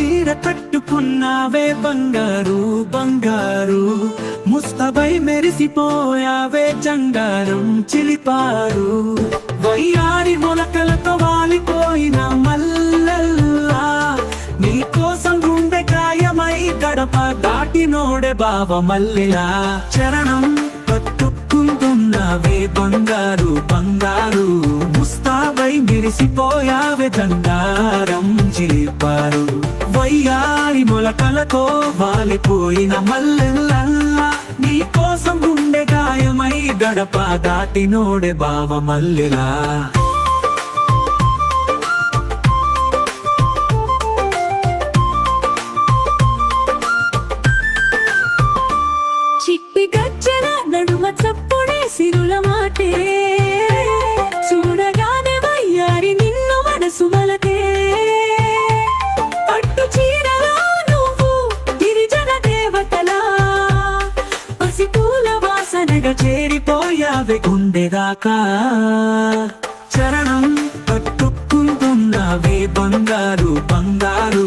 చీర కట్టుకున్నావే బంగారు బంగారు. ముస్తబై మెరిసిపోయావే చంగారం చిలిపారు. వయ్యారి మొలకలతో వాలిపోయిన మల్లల్లా. నీ కోసం గడప దాటినోడే బావ మల్లిలా. చరణం కట్టుకుంటున్నావే బంగారు. ముస్తాబై మెరిసిపోయావే దండారం చిలిపారు. వయ్యారి మొలకలతో వాలిపోయిన మల్లెల్లా నీ కోసం గుండె గాయమై గడప దాటినోడే బావ మల్లెలా. చిప్పి గజ్జల నడుమ చప్ప చేరిపోయావే గుండెదాకా చరణం పట్టుకుంటున్నావే బంగారు బంగారు.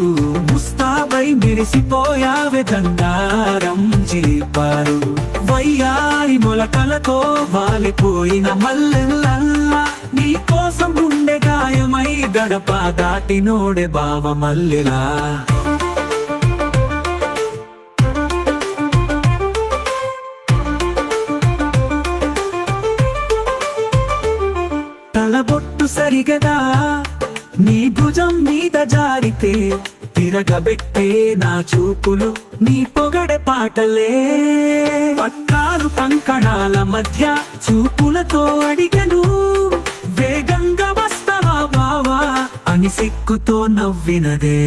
ముస్తాబై మెరిసిపోయావే దండారం చేపారు వయ్యారి మొలకలతో వాలిపోయిన మల్లెల్లా. నీ కోసం గుండె గాయమై గడప దాటినోడే బావ మల్లెలా. బొట్టు సరిగదా? నీ భుజం మీద జారితే తిరగబెట్టే నా చూపులు నీ పొగడ పాటలే. పట్టాలు కంకణాల మధ్య చూపులతో అడిగను. వేగంగా వస్తావా బావా అని సిక్కుతో నవ్వినదే.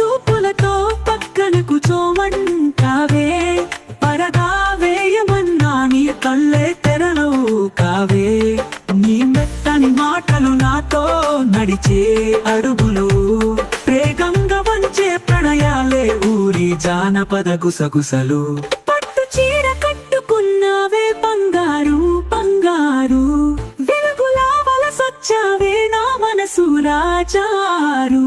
చూపులతో పక్కన కూర్చోమంటావే. పరదా వేయమన్నా నీ కళ్ళే తెరలు కావే నీ మెత్తని మాటలు నాతో నడిచే అడుగులు. వేగంగా వంచే ప్రణయాలే ఊరి జానపద గుసగుసలు. పట్టు చీర కట్టుకున్నావే బంగారు బంగారు. వెలుగులా వలసొచ్చావే నా మనసు రాజారు.